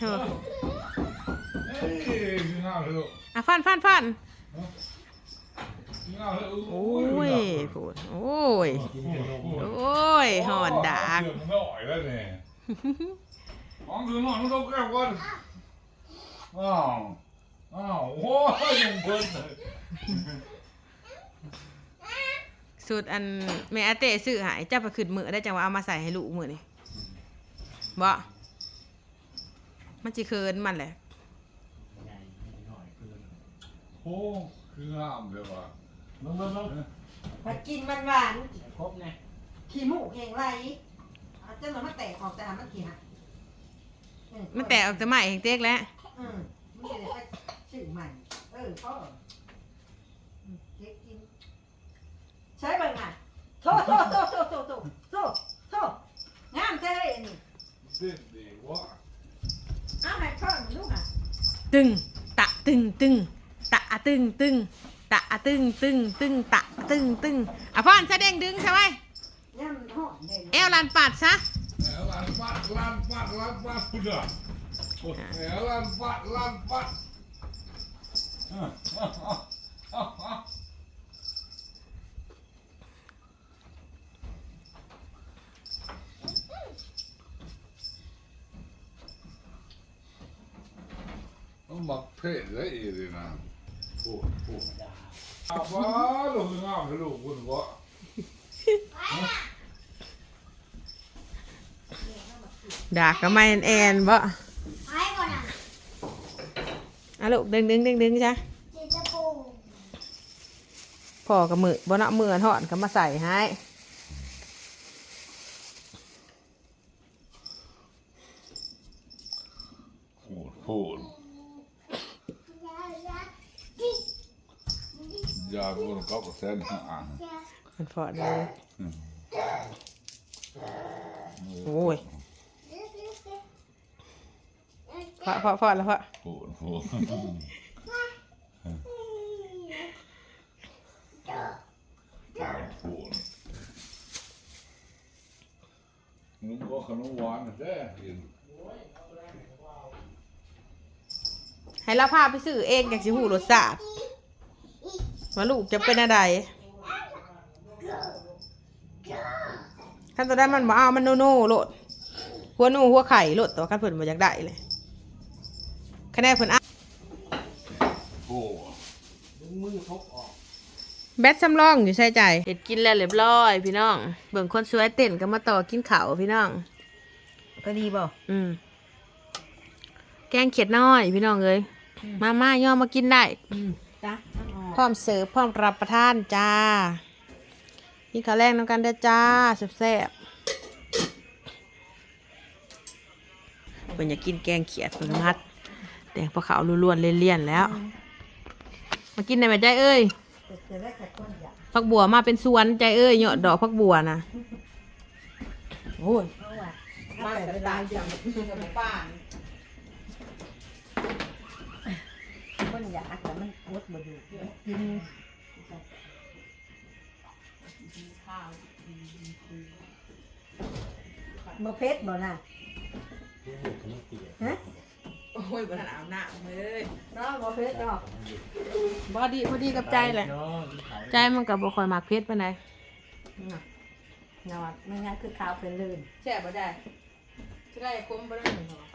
เถอะเฮ้ยกินข้าวเถอะอะฟันฟันฟันกินข้าวเถอะโอ้ยพูดโอ้ย โอ้ยหอนดากเดี๋ยวมันไม่อ่อยแล้วเนี่ยมองดูหน่อยมันต้องแก้วก่อนอ้าวอ้าวโอ้ยยังเพิ่นเลยสูตรอันแม่อาเต้ซื้อใหายเจ้าไปขึ้นมือได้จังว่าเอามาใส่ให้ลูกมือนี่บ่ มันจีเคินมันแหละโอ้คืองามเลยว่ะมึงมึงมึกินมันหวานครบไงขี้มูกเห่งไรอาจารย์มัแตกออกแต่หามันขี้ฮะมันแตกออกจะใหม่แห่งเต๊กแล้วอืมมันจะได้ชื่อใหม่เออพ่อเจ๊กินใช้เบิ่งอะโทษโทษโทษโทษโทษโทษโทษงามใช่ไหมนี่เด็ดดีว่ะ เอาไหนพ่อมันลูกอะตึง ตะตึงตึง ตะอะตึงตึง ตะอะตึงตึงตึง ตะตึงตึงอะพ่อนแสดงดึงใช่ไหมย่ำมันหอมเลยเอวลันปัดซะแหมลานปัดลานปัดลานปัดคุณอะโอ้ยแหมลานปัดลานปัดอะอะอะอะอะต้องมัก เพศได้อีกเลยนะโอ้โหอาบ้าลูกงามเลยลูกคุณวะดากก็ไม่แอนบ่ไปก่อนอะอะลูกดึงดึงดึงดึงจ้ะเดี๋ยวจะปูพ่อกับมือบ่เนาะมือถอนก็มาใส่ให้โหดโหด ยายาจิ๊ก ยาตัวนึงก็กระแสนห่างยามันพอเลยโอ้ยพอพอพอแล้วพอโหดโหดโหดมึงก็ขนมหวานนะแท้กินให้เราพาไปซื้อเองอยากสิหูรสชาติ ว่าลูกจะเป็นอะไรขั้นตอนนั้นมันบ่เอามันโนโน่โลดหัวหนูหัวไข่โลดแตัวาขั้นเพิ่นบ่อยากได้เลยคะแนนเพิ่นอะโอ้มึงมือทบออกแบตสำรองอยู่ใส่ใจเห็ดกินแล้วเรียบร้อย พี่น้อง เบิ่งคนสวยเต้นก็มาต่อกินข้าวพี่น้องพอดีบ่อืมแกงเขียดน้อย พี่น้องเอ้ยมาม่าย่อมากินได้อืมจ้ะเอาออก พร้อมเสิร์ฟพร้อมรับประทานจ้ากินข้าวแรงน้ำกันเด้อจ้าแซ่บๆเพิ่นอยากกินแกงเขียดเพิ่นมัดแต่งปลาขาล้วนๆเลี่ยนๆแล้ว มากินได้ไหมใจเอ้ยจะได้ขัดก้นอยากผักบัวมาเป็นสวนใจเอ้ยเหยาะดอกผักบัวนะโอ้ยเพราะว่าถ้าแต่เวลาอย่างป้าน ก้นอยากแต่มันอดบ่อยู่กินบ่เผ็ดบ่น่ะฮะโอ้ยบนอาบน้ำเลยเนาะบ่เผ็ดดอกบอดีพอดีกับใจแหละ ใจมันกับบ่คอยมักเพชรปานใดเนาะมันงั้นคือข้าวเป็นลื่นแช่บ่ได้จะได้คุ้มบ่ได้หนึ่งหรอ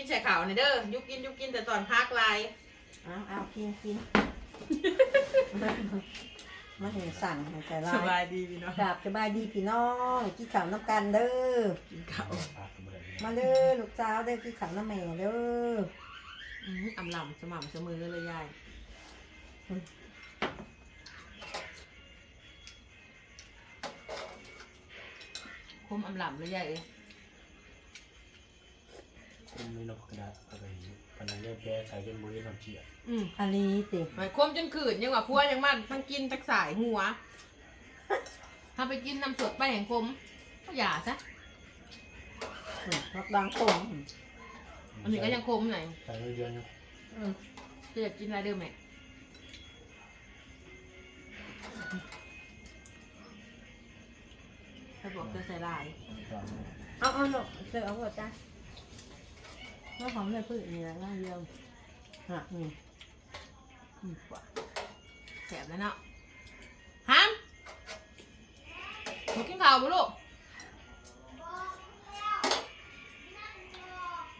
กินใส่ขาวนี่เด้อยุกกินยุกกินแต่ตอนพักลายเอาเอากินกินมาเห็นสั่งให้ใจร้าสบายยดีพี่น้องกราบสบายดีพี่น้องกินข้าวน้ำกันเด้อ กินข้าวมาเด้อลูกสาวเด้อกินข้าวน้ำแม่เด้ออื้ออำลำสม่ำเสมอเลยยายคุ้มอำลำเลยยายเอ้ย คุณไม่นกกระดาษอะไรพนันได้แก้ใช้เป็นมือทำเชี่ยอืมอันนี้ติหมายความจนขืนยังว่าพัวยังมันทั้งกินทั้งสายหัวถ้าไปกินน้ำสดไปแห่งคมก็อย่าซะรักดังคมอันนี้ก็ยังคมหน่อยใช้เยอะๆนะอืมจะอยากกินอะไรเดิมไหมถ้าบอกจะใส่ลายเอาเอาลูกเจอเอาหมดจ้ะ แล้วของได้พืชนี่แหละร่างเดียวฮะอืมอืมว่ะแสบแล้วเนาะฮัมหนูกินข้าวบุลูก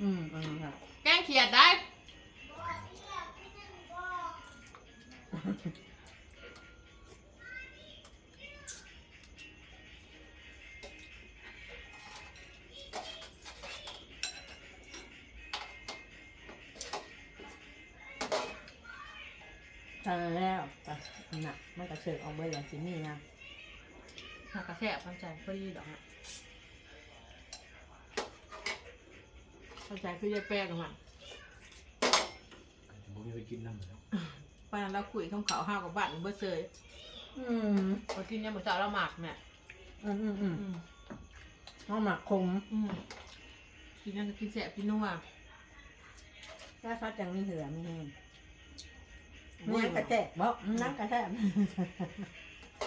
อืมอืมค่ะแกงเขียดได้ ทานแล้วไปน่ะมันกระเชิงออกเบอร์อย่างสินี่นะหักกระแสบเข้าใจพอดีดอกอะเข้าใจคือจะแป้งกันมันผมไม่ไปกินน้ำแล้วปานนั้นเราคุยข้ามเขาห้าวกับบ้านเบื่อเซยอืมพอกินเนี่ยเหมือนจะเราหมักเนี่ยอืมอืมอืมอืมน้องหมักคมอืมกินนั่นก็กินแสบกินนัวถ้าฟัดจังมีเหือมีแห้ง นี่ยังกระแจกบ่นั่งกระแทก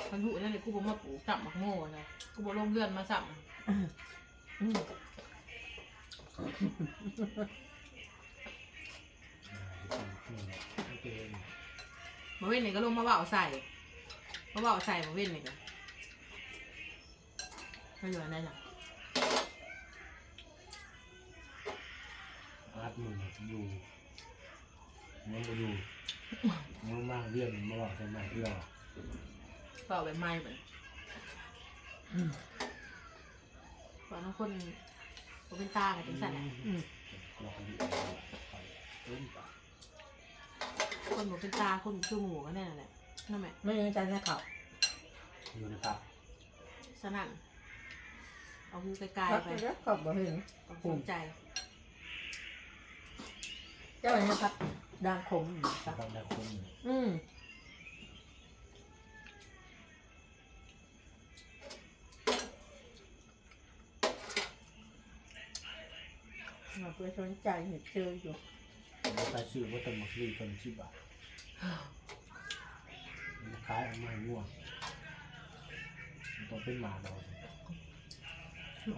พันธุนั่นเลยกูบอกมาปลูกจับหมักโม่เลยกูบอกลงเรือนมาสับอืมไม่เป็นมาเว้นนี่ก็ลงมาเบาใส่มาเบาใส่มาเว้นนี่ก็ไม่อยู่อันไหนจ้ะอาร์ตมึงอยู่ มันมาอยู่มันมากเรื่องมาบอกใช่ไหมที่เราเบาแบบไม้เหมือนอืมตอนนั้นคนคนเป็นตากับเป็นสัตว์อะอืมเราคนดีเอ้ยปะคนหมูเป็นตาคนคือหมูก็แน่นแหละนั่นแหละไม่ยังใจนะเขาอยู่นะครับสนั่นเอาหูไกลพักๆไปไปแล้วขอบบ่เห็นต้องสนใจ เจ้าเนี่ยครับ ด่างขมคครัรับด้คนอยู่อืมเราไปสนใจเห็นเจออยู่ ราไปซื้อวัตถุมกรีคนชิบะขายเอามาให้ง่วงต้องเป็นหมาเรา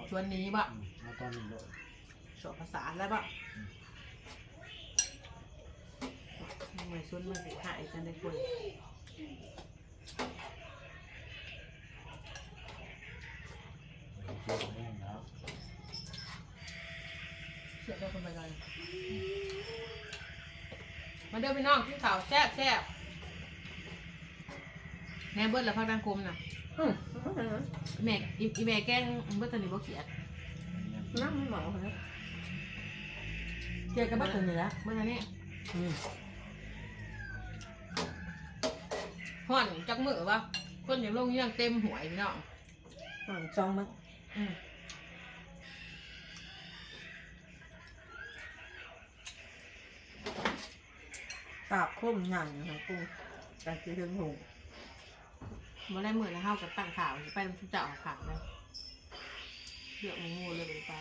ชวนนี้บะแล้วตอนนี้เลยสอบภาษาแล้วบะ ไม่ชวนมาสิหายกันได้คนเชื่อแห้งแล้วเชื่อได้คนไปเลยมาเดินพี่น้องที่ข่าวแซ่บแซ่บแม่เบิ้ลแล้วพักดังคมน่ะอืมแม่อีอีแม่แกล้งเบิ้ลตอนนี้บ่เขียดน้ำมันหมอคนนี้เจอกันบ้างตัวนี้ละเบิ้ลอันนี้ อืม ห่อนจักมือวะคนอย่างลงเยี่ยงเต็มหวยพี่น้องอ่อนจองมั้งอืมตาบคมหนังของกูแต่คือถึงหูบ่ได้มือนะเฮากับตั้งข่าวสิไปนำชุดเจ้าขาดเลยเลือกหมูเลยไปไป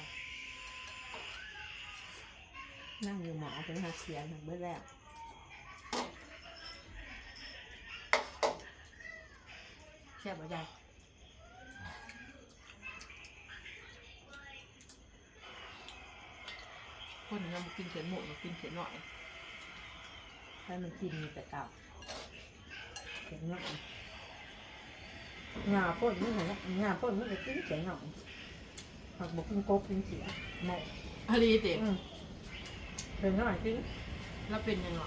นั่งอยู่หมอเป็นหาเสียงเมื่อแรก แซ่บบ่ใหญ่คนยังบ่กินเขียนหมูมากินเขียนหน่อยให้มันกินมีแต่เก่าเสียงหน่อยงาพ่นนี่ไงงาพ่นมันจะกินเสียงหน่อยผักบกกินกบกินเสียหมออะดีติอืมเป็นหน่อยกินแล้วเป็นยังไง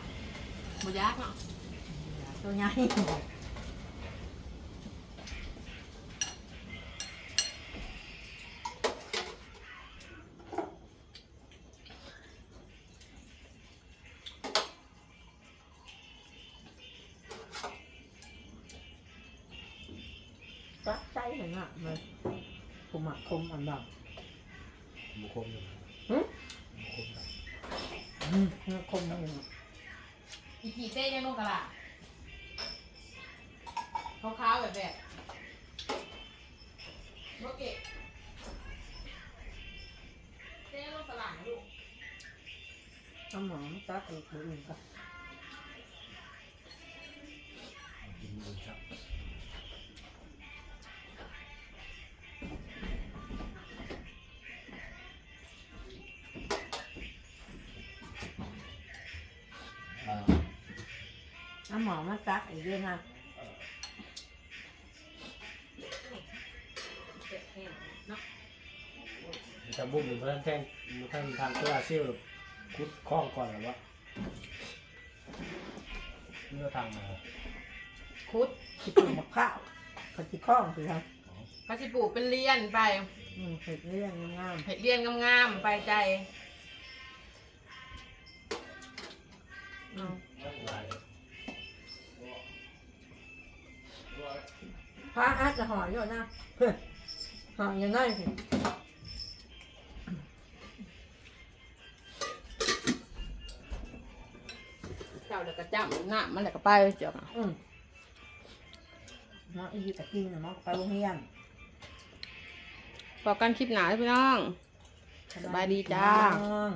บ่ยากเนาะตัวใหญ่ ปักใจเห็นอะมันคุมอะคุมอันดับบุคมอยู่หึบุคมแบบอืมคุมอยู่อีกี่เต้ยังลงกะลาขาวๆแบบแบบโอเคเต้ลงกะลานะลูกเอาหมอมาตัดอีกหรืออื่นก็กินมือครับ เอาหมอมาซักอีกด้วยนะจะบุ้มหรือท่านแท่งท่านทางตัวเซี่ยวคุดคล้องก่อนหรือวะเมื่อทางมาคุดที่ปลูกมะพร้าวเขาที่คล้องสิครับก็สิปลูกเป็นเลียนไปอืมเห็ดเรื่องงามเห็ดเลียนงามๆไปใจๆอืม พระอาจจะห่ออยู่นะเฮ้ยห่ออยู่นั่นสิเจ้าเดี๋ยวก็จ้ำน้ำมันเดี๋ยวก็ไปเจ้าอืมเนาะอีกตะกินนะเนาะไปโรงเรียนพอกันคลิปหนาพี่น้องสบายดีจ้าน้อง